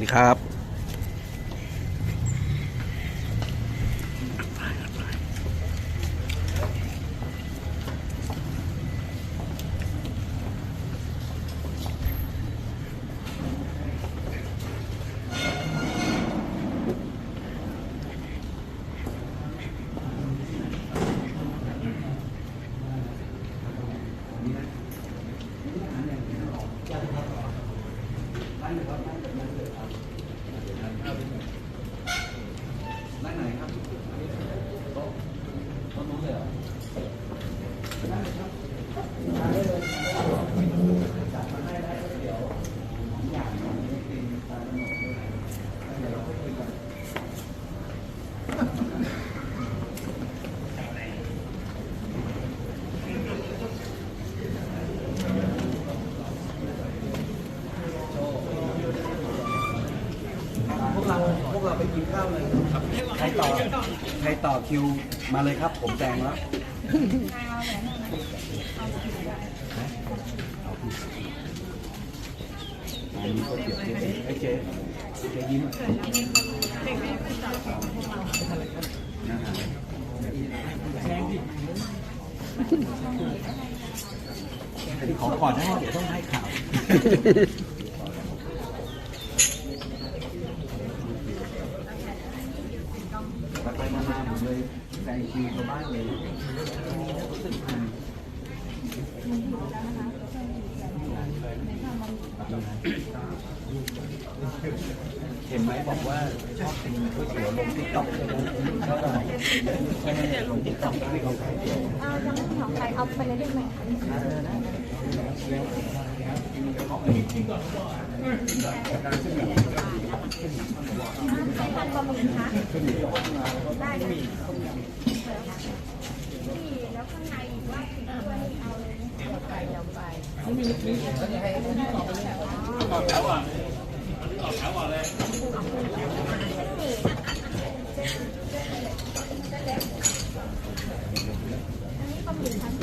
นี่ครับ นั่งไหนครับโต๊ะโต๊ะนู้นเลยเหรอ พวก เราพวกเราไปกินข้าวเลยใครต่อใครต่อคิวมาเลยครับ ผมแจงแล้วอ๋อมีก๋วยเตี๋ยวเจ๊ไอ้เจ๊เจ๊ยิ้มอะนะฮะขอก่อนนะเดี๋ยวต้องให้ข่าว ไปมามาผมเลยแซงคิวชาวบ้านเลยรู้สึกอืมเห็นไหมบอกว่าชอบกินก๋วยเตี๋ยวลงติ๊กต็อกใช่ไหมชอบอะไรใช่ไหมลงติ๊กต็อกที่เขาขายเตี๋ยวเอายังไม่ของใครเอาไปเลยได้ไหมใครทาน บะหมี่คะได้เลยนี่แล้วข้างในอีกว่าถึงด้วยเอาเลยไปเดี๋ยวไปมีมีก็จะให้ต่อแถวอะต่อแถวอะเลยอันนี้บะหมี่ชั้น